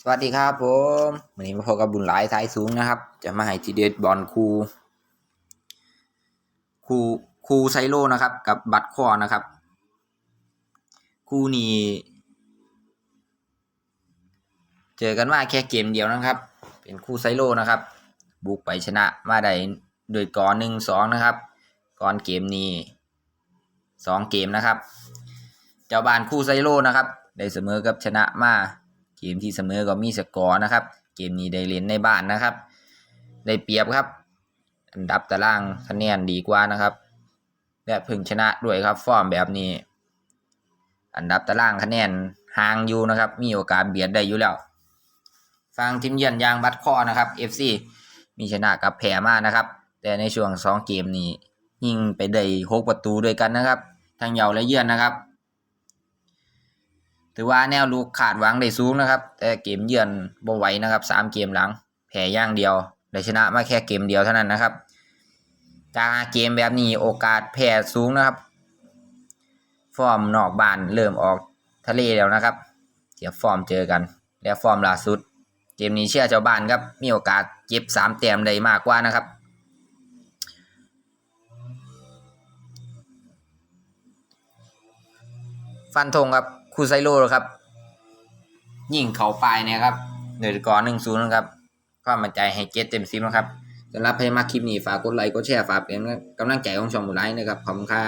สวัสดีครับผมวันนี้มาพบกับบุญหลายสายสูงนะครับ จะมาให้ทีเด็ดบอลคูคูคูไซโลนะครับ กับบัตรคอนะครับ คู่นี้เจอกันมาแค่เกมเดียวนะครับ เป็นคู่ไซโลนะครับ บุกไปชนะมาได้โดยก่อนหนึ่งสองนะครับ ก่อนเกมนี้สองเกมนะครับ เจ้าบ้านคู่ไซโลนะครับ ได้เสมอกับชนะมา เกมที่เสมอก็มีสกอร์นะครับ เกมนี้ได้เล่นในบ้านนะครับ ได้เปรียบครับ อันดับตารางคะแนนดีกว่านะครับและพิ่งชนะด้วยครับ ฟอร์มแบบนี้ อันดับตารางคะแนนห่างอยู่นะครับ มีโอกาสเบียดได้อยู่แล้วฟังทีมเยือนยางบัตรคอนะครับ FC มีชนะกับแพ้มานะครับ แต่ในช่วงสองเกมนี้ ยิงไปได้หกประตูด้วยกันนะครับ ทั้งเยาและเยือนนะครับ ถือว่าแนวลูกขาดหวังได้สูงนะครับ แต่เกมเยือนบ่ไหวนะครับสามเกมหลัง แพ้ย่างเดียวได้ชนะมาแค่เกมเดียวเท่านั้นนะครับจากเกมแบบนี้โอกาสแพ้สูงนะครับ ฟอร์มนอกบ้านเริ่มออกทะเลแล้วนะครับเทียบฟอร์มเจอกัน และฟอร์มล่าสุด เกมนี้เชื่อเจ้าบ้านครับ มีโอกาสเก็บสามแต้มได้มากกว่านะครับ ฟันธงครับ คูไซโร่ครับ ยิงเขาปลายนะครับเดือดก่อนหนึ่งศูนย์นะครับความมั่นใจให้เจ็ดเต็มซิมนะครับสำหรับให้มาคลิปนี้ฝากกดไลค์กดแชร์ฝากเป็นกำลังใจของช่องบุไลน์นะครับขอบคุณครับ